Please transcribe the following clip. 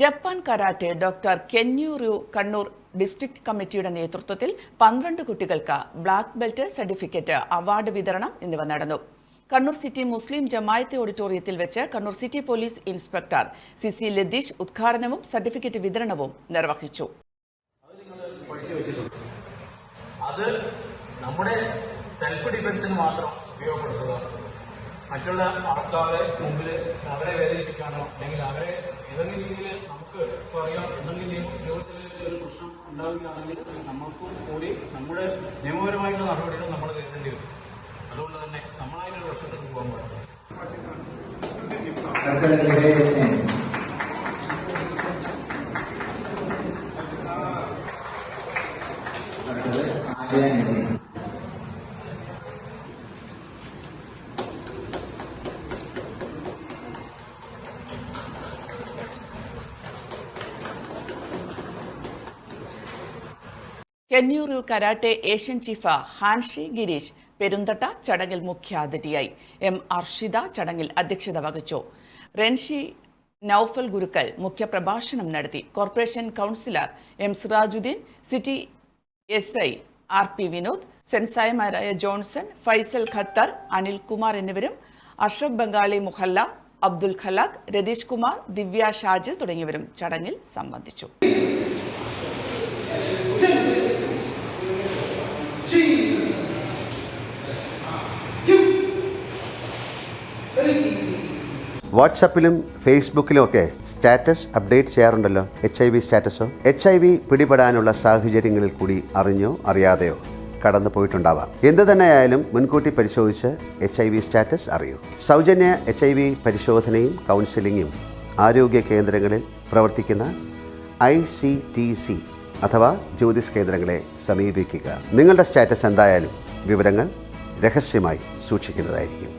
Japan karate doctor Kenyuryu Kannur district കമ്മിറ്റിയുടെ നേതൃത്വത്തിൽ പന്ത്രണ്ട് കുട്ടികൾക്ക് ബ്ലാക്ക് ബെൽറ്റ് സർട്ടിഫിക്കറ്റ് അവാർഡ് വിതരണം എന്നിവ നടന്നു. കണ്ണൂർ സിറ്റി മുസ്ലിം ജമായത്തെ ഓഡിറ്റോറിയത്തിൽ വെച്ച് Kannur city police inspector C C Latheesh ഉദ്ഘാടനവും സർട്ടിഫിക്കറ്റ് വിതരണവും നിർവഹിച്ചു. അത് നമ്മുടെ സെൽഫ് ഡിഫൻസിന് മാത്രം ഉപയോഗപ്പെടുത്തുക. മറ്റുള്ള ആൾക്കാരെ മുമ്പിൽ അവരെ വേദനിപ്പിക്കാനോ അല്ലെങ്കിൽ അവരെ ഏതെങ്കിലും രീതിയിൽ നമുക്ക് പറയാം എന്തെങ്കിലും ഒരു പ്രശ്നം ഉണ്ടാവുകയാണെങ്കിൽ നമ്മൾക്കും കൂടി നമ്മുടെ നിയമപരമായിട്ടുള്ള നടപടികൾ നമ്മൾ നേരിടേണ്ടി വരും. അതുകൊണ്ട് തന്നെ നമ്മളായിട്ടുള്ള പ്രശ്നത്തിൽ പോകാൻ പാടില്ല. അടുത്തത് Kenyuryu karate Asian chief hanshi Girish Perunthatta ചടങ്ങിൽ മുഖ്യാതിഥിയായി. എം അർഷിത ചടങ്ങിൽ അധ്യക്ഷത വഹിച്ചു. റെൻഷി നൌഫൽ ഗുരുക്കൾ മുഖ്യപ്രഭാഷണം നടത്തി. Corporation councillor M Sirajuddin city S I R P Vinod സെൻസായമാരായ Johnson Faisal Qatar Anilkumar എന്നിവരും അഷ്റഫ് ബംഗാളി മുഹല്ല അബ്ദുൽ ഖലാഖ് രതീഷ് കുമാർ ദിവ്യ ഷാജിൽ തുടങ്ങിയവരും ചടങ്ങിൽ സംബന്ധിച്ചു. വാട്സപ്പിലും ഫേസ്ബുക്കിലും ഒക്കെ സ്റ്റാറ്റസ് അപ്ഡേറ്റ് ചെയ്യാറുണ്ടല്ലോ? എച്ച് ഐ വി സ്റ്റാറ്റസോ? എച്ച് ഐ വി പിടിപെടാനുള്ള സാഹചര്യങ്ങളിൽ കൂടി അറിഞ്ഞോ അറിയാതെയോ കടന്നു പോയിട്ടുണ്ടാവാം. എന്ത് തന്നെയായാലും മുൻകൂട്ടി പരിശോധിച്ച് എച്ച് ഐ വി സ്റ്റാറ്റസ് അറിയൂ. സൗജന്യ എച്ച് ഐ വി പരിശോധനയും കൗൺസിലിങ്ങും ആരോഗ്യ കേന്ദ്രങ്ങളിൽ പ്രവർത്തിക്കുന്ന ഐ സി ടി സി അഥവാ ജ്യോതിസ് കേന്ദ്രങ്ങളെ സമീപിക്കുക. നിങ്ങളുടെ സ്റ്റാറ്റസ് എന്തായാലും വിവരങ്ങൾ രഹസ്യമായി സൂക്ഷിക്കുന്നതായിരിക്കും.